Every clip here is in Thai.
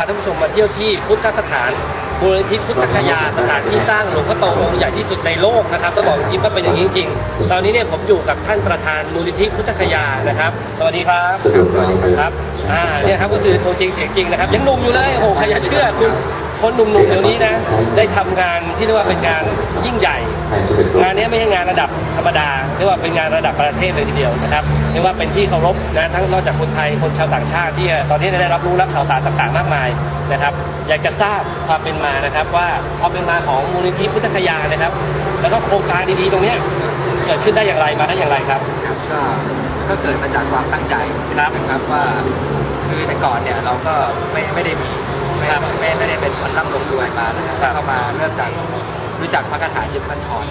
าท่านผู้ชมมาเที่ยวที่พุทธสถานมูลนิธิพุทธคยาสถานที่สร้างหลวงพ่อโตองค์ใหญ่ที่สุดในโลกนะครับต้องบอกจริงๆก็เป็นอย่างนี้จริงๆ ตอนนี้เนี่ยผมอยู่กับท่านประธานมูลนิธิพุทธคยานะครับ สวัสดีครับครับสวัสดีครับครับอ่าเนี่ยครับก็คือตัวจริงเสียงจริงนะครับยังหนุ่มอยู่เลยโอ้โหใครจะเชื่อคุณ คนหนุ่มๆเดี๋ยวนี้นะ ได้ทำงานที่เรียกว่าเป็นงานยิ่งใหญ่ งานนี้ไม่ใช่งานระดับธรรมดาเรียกว่าเป็นงานระดับประเทศเลยทีเดียวนะครับเรียกว่าเป็นที่เคารพนะทั้งนอกจากคนไทยคนชาวต่างชาติที่ตอนนี้ได้รับรู้รับข่าวสารต่างๆมากมายนะครับ อยากจะทราบความเป็นมานะครับ ว่าความเป็นมาของมูลนิธิพุทธคยานะครับ แล้วก็โครงการดีๆตรงเนี้ยเกิดขึ้นได้อย่างไรมาได้อย่างไรครับครับก็ก็เกิดมาจากความตั้งใจครับนะครับว่าคือแต่ก่อนเนี่ยเราก็ไม่ไม่ได้มี ไม่ครับไม่ไม่ได้เป็นคนร่ำรวยรวยมานะครับครับ เข้ามาเริ่มจากรู้จักพระคาถาชินบัญชร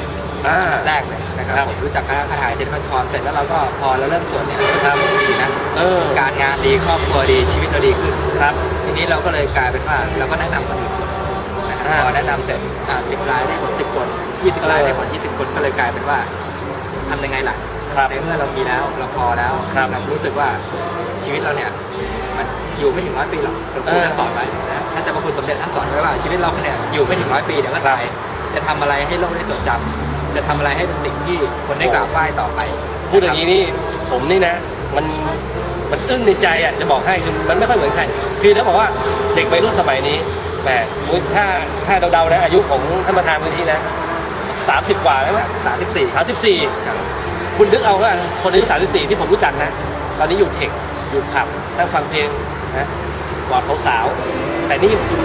อ่า แรกเลยนะครับครับผมรู้จักพระคาถาชินบัญชรเสร็จแล้วเราก็พอเราเริ่มสวดเนี่ยครับ ดีนะเออการงานดีครอบครัวดีชีวิตเราดีขึ้น ครับ ทีนี้เราก็เลยกลายเป็นว่าเราก็แนะนำคนอื่นนะครับอ่าพอแนะนำเสร็จสิบรายได้ผลสิบคนยี่สิบรายได้ผลยี่สิบคนก็เลยกลายเป็นว่าทำยังไงล่ะครับในเมื่อเรามีแล้วเราพอแล้วครับ เรารู้สึกว่าชีวิตเราเนี่ยมัน อยู่ไม่ถึงร้อยปีหรอกหลวงเอปู่อท่านสอนไว้นะท่านจะพระคุณสมเด็จท่านสอนไว้ว่าชีวิตเราเนี่ยอยู่ไม่ถึงร้อยปีเดี๋ยวก็ตายจะทำอะไรให้โลกได้จดจำจะทำอะไรให้เป็นสิ่งที่คนได้กราบไหว้ต่อไปพูดอย่างนี้นี่ผมนี่นะ มันมันอึ้งในใจอะจะบอกให้คือมันไม่ค่อยเหมือนใครคือถ้าบอกว่าเด็กวัยรุ่นสมัยนี้แหมถ้าถ้าเดาๆนะอายุของท่านประธานมูลที่นะสามสิบกว่าแล้วมั้ยสามสิบสี่สามสิบสี่คุณนึกเอาว่าคนอายุสามสิบสี่ที่ผมรู้จักนะ ตอนนี้อยู่เทคอยู่ขับนั่งฟังเพลง นะกว่าสาวๆแต่นี่คุณ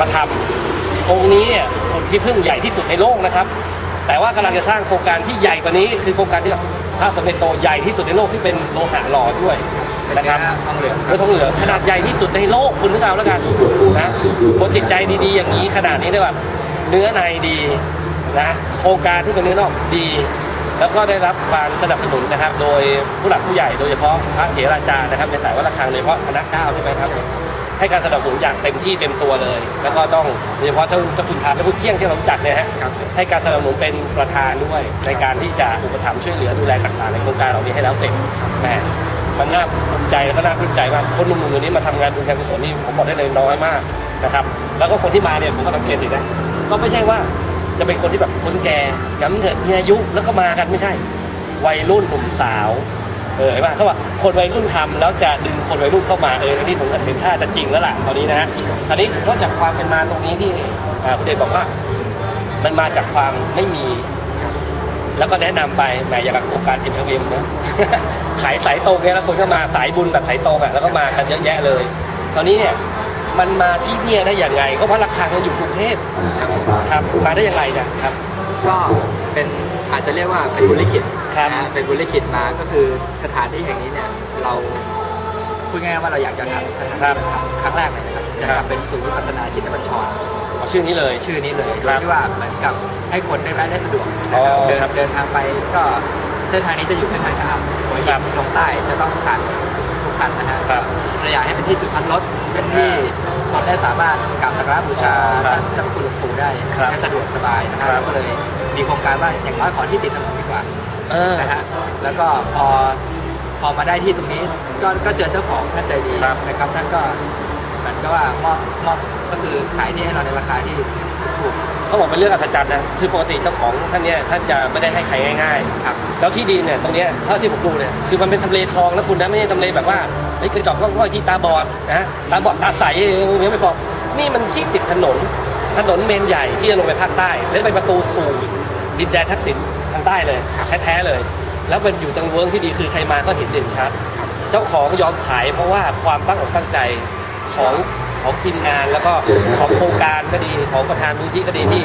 มาทำองค์นี้เนี่ยคนที่พึ่งใหญ่ที่สุดในโลกนะครับ แต่ว่ากำลังจะสร้างโครงการที่ใหญ่กว่านี้ คือโครงการที่พระสมเด็จโตใหญ่ที่สุดในโลกที่เป็นโลหะหล่อด้วยนะครับทองเหลืองเรือทองเหลืองขนาดใหญ่ที่สุดในโลกคุณนึกเอาแล้วกันนะคนจิตใจดีๆ อย่างนี้ขนาดนี้ได้แบบเนื้อในดีนะโครงการที่เป็นเนื้อนอกดี แล้วก็ได้รับการสนับสนุนนะครับ โดยผู้หลักผู้ใหญ่โดยเฉพาะพระเถราจารย์นะครับในสายวัดระฆังโดยเฉพาะคณะเก้าใช่ไหมครับให้การสนับสนุนอย่างเต็มที่เต็มตัวเลย แล้วก็ต้องโดยเฉพาะเจ้าเจ้าคุณทานเจ้าคุณเที่ยงที่เรารู้จักเนี่ยฮะครับให้การสนับสนุนเป็นประธานด้วยในการที่จะอุปถัมภ์ช่วยเหลือดูแลต่างๆ ในโครงการเหล่านี้ให้แล้วเสร็จแหมมันน่าภูมิใจแล้วก็น่าปลื้มใจมากคนหนุ่มๆตัวนี้มาทำงานบุญการกุศลนี่ผมบอกได้เลยน้อยมากนะครับ แล้วก็คนที่มาเนี่ยผมก็สังเกตเห็นนะก็ไม่ใช่ว่า จะเป็นคนที่แบบคนแก่ย้ำเถิดมีอายุแล้วก็มากันไม่ใช่ วัยรุ่นหนุ่มสาว เออเห็นป่ะเขาว่าคนวัยรุ่นทำแล้วจะดึงคนวัยรุ่นเข้ามาเอออันนี้ผมเห็นท่าจะจริงแล้วล่ะตอนนี้นะฮะคราวนี้นอกจากความเป็นมาตรงนี้ที่คุณเดชบอกว่า มันมาจากความไม่มี แล้วก็แนะนำไปแหมอย่างกับโครงการเอ็มเอ็มนะขายสายตรงเนี่ยแล้วคนก็มาสายบุญแบบสายตรงอะแล้วก็มากันเยอะแยะเลยคราวนี้เนี่ย มันมาที่เนี่ยได้อย่างไง ก็เพราะราคามันอยู่กรุงเทพครับมาได้ยังไงเนี่ยครับ ก็เป็นอาจจะเรียกว่าเป็นบุญลิขิตครับนะฮะเป็นบุญลิขิตมาก็คือสถานที่แห่งนี้เนี่ยเราพูดง่ายๆว่าเราอยากจะทำสถานที่ครับครั้งแรกเลยนะครับอยากครับทำเป็นศูนย์วิปัสสนาจิตบัญชรเอาชื่อนี้เลยชื่อนี้เลยโดครัยบที่ว่าเหมือนกับให้คนได้ไได้สะดวกอ๋อนะครับเดินครับเดินทางไปก็เส้นทางนี้จะอยู่เส้นทางชะอำหัวหิครันบลงใต้จะต้องผ่านทุกคันนะฮะครับเราอยากให้เป็นที่จุดพักรถเป็นที่ คนได้สามารถกราบสักการะบูชาครับท่านเจ้าพระคุณหลวงปู่ได้ครับได้สะดวกสบายนะคครัรับบเราก็เลยมีโครงการว่าอย่างน้อยขอที่ติดถนนดีกว่าเออ นะฮะแล้วก็พอพอมาได้ที่ตรงนี้ก็ก็เจอเจ้าของท่านใจดีครับ นะครับท่านก็เหมือนก็ว่ามอบมอบก็คือขายที่ให้เราในราคาที่ถูก เขาบอกเป็นเรื่องอัศจรรย์นะคือปกติเจ้าของท่านเนี่ยท่านจะไม่ได้ให้ใครง่ายครับๆแล้วที่ดินเนี่ยตรงเนี้ยเท่าที่ผมดูเนี่ยคือมันเป็นทำเลทองนะคุณนะไม่ใช่ทำเลแบบว่าไอ้ยกระจอกก้อยที่ตาบอดนะตาบอดตาใสอย่างเงี้ยไม่พอนี่มันที่ติดถนนถนนเมนใหญ่ที่จะลงไปภาคใต้แล้วเป็นประตูสู่ดินแดนทักษิณทางใต้เลยแท้ๆเลย แล้วมันอยู่ตรงเวิร์กที่ดีคือใครมาก็เห็นเด่นชัด เจ้าของยอมขายเพราะว่าความตั้งอกตั้งใจของ ของทีมงานแล้วก็ของโครงการก็ดีของประธานมูลที่ก็ดีที่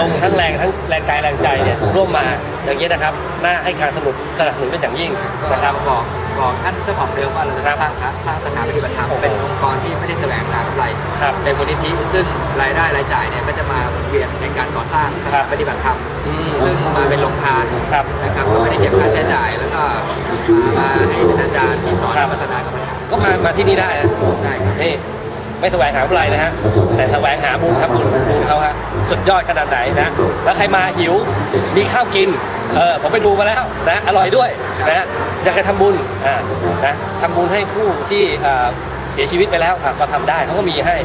ลงทั้งแรงทั้งแรงกายแรงใจเนี่ยร่วมมาอย่างนี้ยนะครับน่าให้การสนับสนุนสนับสนุนเป็นอย่างยิ่งก็นะครับบอกบอกท่านเจ้าของเดิมว่าเราจะครับสร้างพระสร้างสถานปฏิบัติธรรมโอ้โหเป็นองค์กรที่ไม่ได้แสวงหากำไรครับเป็นมูลนิธิซึ่งรายได้รายจ่ายเนี่ยก็จะมาหมุนเวียนในการก่อสร้างสครัถาบนปฏิบัติธรรมอืมซึ่งมาเป็นโรงทานครับนะครับก็ไม่ได้เก็บค่าใช้จ่ายแล้วก็มามาให้เป็นอาจารย์ที่สอนครับวิปัสสนากรรมฐานก็มามาที่นี่ได้นะได้ครับนี่ ไม่แสวงหากำไรนะฮะแต่แสวงหาบุญครับบุญบุญเขาฮะสุดยอดขนาดไหนนะแล้วใครมาหิวมีข้าวกินเออผมไปดูมาแล้วนะอร่อยด้วยนะอยากจะทำบุญอ่านะทำบุญให้ผู้ที่เสียชีวิตไปแล้วอะก็ทำได้เขาก็มีให้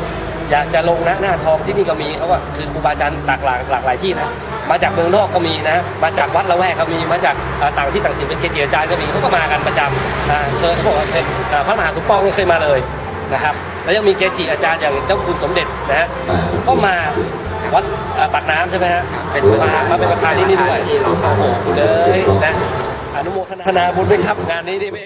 อยากจะลงนะหน้าทองที่นี่ก็มีเขาว่าคือครูบาอาจารย์ตากหลากหลากหลายที่นะมาจากเมืองนอกก็มีนะมาจากวัดละแวกก็มีมาจากต่างที่ต่างถิ่นเป็นเกจิอาจารย์ก็มีเขาก็มากันประจำเคยเขาบอกว่าเป็นพระมหาสมปองเคยมาเลยนะครับ แล้วยังมีเกจิอาจารย์อย่างเจ้าคุณสมเด็จนะฮะก็มาวัดอ่าปากน้ำใช่ไหมฮะเป็นมามาเป็นประธานที่นี่ด้วยที่เราเข้าโอ้โหเลยนะอนุโมทนาบุญด้วยครับงานนี้นี่ไม่